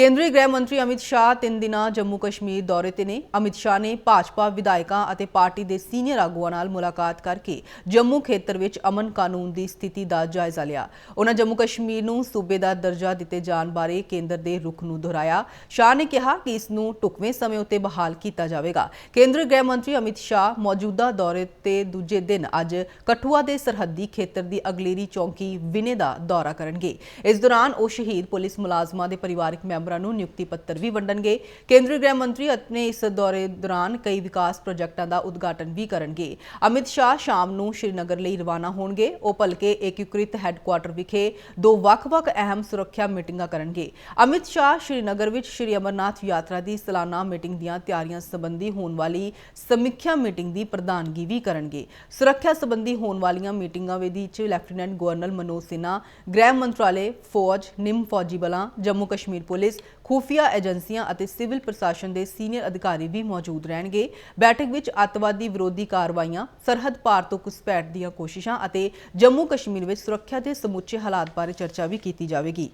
ਕੇਂਦਰੀ ਗ੍ਰਹਿ ਮੰਤਰੀ ਅਮਿਤ ਸ਼ਾਹ ਤਿੰਨ ਦਿਨਾਂ ਜੰਮੂ ਕਸ਼ਮੀਰ ਦੌਰੇ ਤੇ ਨੇ। ਅਮਿਤ ਸ਼ਾਹ ਨੇ ਭਾਜਪਾ ਵਿਧਾਇਕਾਂ ਅਤੇ ਪਾਰਟੀ ਦੇ ਸੀਨੀਅਰ ਆਗੂਆਂ ਨਾਲ ਮੁਲਾਕਾਤ ਕਰਕੇ ਜੰਮੂ ਖੇਤਰ ਵਿੱਚ ਅਮਨ ਕਾਨੂੰਨ ਦੀ ਸਥਿਤੀ ਦਾ ਜਾਇਜ਼ਾ ਲਿਆ। ਉਹਨਾਂ ਜੰਮੂ ਕਸ਼ਮੀਰ ਨੂੰ ਸੂਬੇ ਦਾ ਦਰਜਾ ਦਿੱਤੇ ਜਾਣ ਬਾਰੇ ਕੇਂਦਰ ਦੇ ਰੁਖ ਨੂੰ ਦੁਹਰਾਇਆ। ਸ਼ਾਹ ਨੇ ਕਿਹਾ ਕਿ ਇਸ ਨੂੰ ਢੁਕਵੇਂ ਸਮੇਂ ਉਤੇ ਬਹਾਲ ਕੀਤਾ ਜਾਵੇਗਾ। ਕੇਂਦਰੀ ਗ੍ਰਹਿ ਮੰਤਰੀ ਅਮਿਤ ਸ਼ਾਹ ਮੌਜੂਦਾ ਦੌਰੇ ਤੇ ਦੂਜੇ ਦਿਨ ਅੱਜ ਕਠੂਆ ਦੇ ਸਰਹੱਦੀ ਖੇਤਰ ਦੀ ਅਗਲੇਰੀ ਚੌਂਕੀ ਵਿਨੇ ਦਾ ਦੌਰਾ ਕਰਨਗੇ। ਇਸ ਦੌਰਾਨ ਉਹ ਸ਼ਹੀਦ ਪੁਲਿਸ ਮੁਲਾਜ਼ਮਾਂ ਦੇ ਪਰਿਵਾਰਕ ਮੈਂਬਰ ਨੂੰ ਨਿਯੁਕਤੀ ਪੱਤਰ ਵੀ ਵੰਡਣਗੇ। ਕੇਂਦਰੀ ਗ੍ਰਹਿ ਮੰਤਰੀ ਆਪਣੇ ਇਸ ਦੌਰੇ ਦੌਰਾਨ ਕਈ ਵਿਕਾਸ ਪ੍ਰੋਜੈਕਟਾਂ ਦਾ ਉਦਘਾਟਨ ਵੀ ਕਰਨਗੇ। ਅਮਿਤ ਸ਼ਾਹ ਸ਼ਾਮ ਨੂੰ ਸ਼੍ਰੀਨਗਰ ਲਈ ਰਵਾਨਾ ਹੋਣਗੇ। ਉਹ ਭਲਕੇ ਏਕੀਕ੍ਰਿਤ ਹੈੱਡਕੁਆਰਟਰ ਵਿਖੇ ਦੋ ਵੱਖ-ਵੱਖ ਅਹਿਮ ਸੁਰੱਖਿਆ ਮੀਟਿੰਗਾਂ ਕਰਨਗੇ। ਅਮਿਤ ਸ਼ਾਹ ਸ਼੍ਰੀਨਗਰ ਵਿੱਚ ਸ਼੍ਰੀ ਅਮਰਨਾਥ ਯਾਤਰਾ ਦੀ ਸਾਲਾਨਾ ਮੀਟਿੰਗ ਦੀਆਂ ਤਿਆਰੀਆਂ ਸੰਬੰਧੀ ਹੋਣ ਵਾਲੀ ਸਮੀਖਿਆ ਮੀਟਿੰਗ ਦੀ ਪ੍ਰਧਾਨਗੀ ਵੀ ਕਰਨਗੇ। ਸੁਰੱਖਿਆ ਸੰਬੰਧੀ ਹੋਣ ਵਾਲੀਆਂ ਮੀਟਿੰਗਾਂ ਵਿੱਚ ਲੈਫਟੀਨੈਂਟ ਗਵਰਨਰ ਮਨੋਜ ਸਿਨਹਾ, ਗ੍ਰਹਿ ਮੰਤਰਾਲੇ ਫੌਜ, ਨਿਮ ਫੌਜੀ ਬਲਾਂ ਜੰਮੂ ਕਸ਼ਮੀਰ ਪੁਲਿਸ ਪੁਲਿਸ, ਖੂਫੀਆ ਏਜੰਸੀਆਂ ਅਤੇ ਸਿਵਲ ਪ੍ਰਸ਼ਾਸਨ ਦੇ ਸੀਨੀਅਰ ਅਧਿਕਾਰੀ ਵੀ ਮੌਜੂਦ ਰਹਿਣਗੇ। ਬੈਠਕ ਵਿੱਚ ਅੱਤਵਾਦੀ ਵਿਰੋਧੀ ਕਾਰਵਾਈਆਂ, ਸਰਹੱਦ ਪਾਰ ਤੋਂ ਘੁਸਪੈਠ ਦੀਆਂ ਕੋਸ਼ਿਸ਼ਾਂ ਅਤੇ ਜੰਮੂ ਕਸ਼ਮੀਰ ਵਿੱਚ ਸੁਰੱਖਿਆ ਦੇ ਸਮੁੱਚੇ ਹਾਲਾਤ ਬਾਰੇ ਚਰਚਾ ਵੀ ਕੀਤੀ ਜਾਵੇਗੀ।